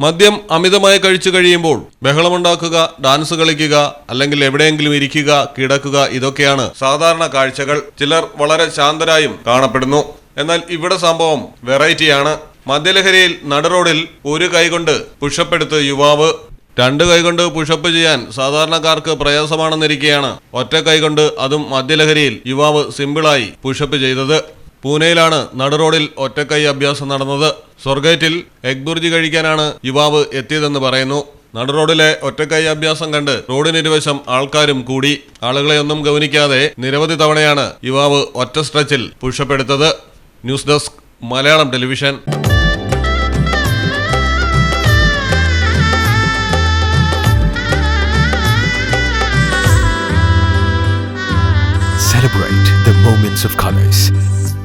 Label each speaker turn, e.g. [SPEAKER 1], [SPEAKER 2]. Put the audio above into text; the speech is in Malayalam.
[SPEAKER 1] മദ്യം അമിതമായി കഴിച്ചു കഴിയുമ്പോൾ ബഹളമുണ്ടാക്കുക ഡാൻസ് കളിക്കുക അല്ലെങ്കിൽ എവിടെയെങ്കിലും ഇരിക്കുക കിടക്കുക ഇതൊക്കെയാണ് സാധാരണ കാഴ്ചകൾ. ചിലർ വളരെ ശാന്തരായും കാണപ്പെടുന്നു. എന്നാൽ ഇവിടെ സംഭവം വെറൈറ്റിയാണ്. മദ്യലഹരിയിൽ നടുറോഡിൽ ഒരു കൈകൊണ്ട് പുഷപ്പ് എടുത്ത് യുവാവ്. രണ്ട് കൈകൊണ്ട് പുഷപ്പ് ചെയ്യാൻ സാധാരണക്കാർക്ക് പ്രയാസമാണെന്നിരിക്കെയാണ്. ഒറ്റ കൈകൊണ്ട് അതും മദ്യലഹരിയിൽ യുവാവ് സിമ്പിളായി പുഷപ്പ് ചെയ്തത്. പൂനെയിലാണ് നടുറോഡിൽ ഒറ്റക്കൈ അഭ്യാസം നടന്നത്. സ്വർഗേറ്റിൽ എഗ് ബുർജി കഴിക്കാനാണ് യുവാവ് എത്തിയതെന്ന് പറയുന്നു. നടുറോഡിലെ ഒറ്റക്കൈ അഭ്യാസം കണ്ട് റോഡിനിരുവശം ആൾക്കാരും കൂടി. ആളുകളെ ഒന്നും ഗവനിക്കാതെ നിരവധി തവണയാണ് യുവാവ് ഒറ്റ സ്ട്രെച്ചിൽ പുഷപ്പ് എടുത്തത് news desk Malayalam television.
[SPEAKER 2] Celebrate the moments of colors.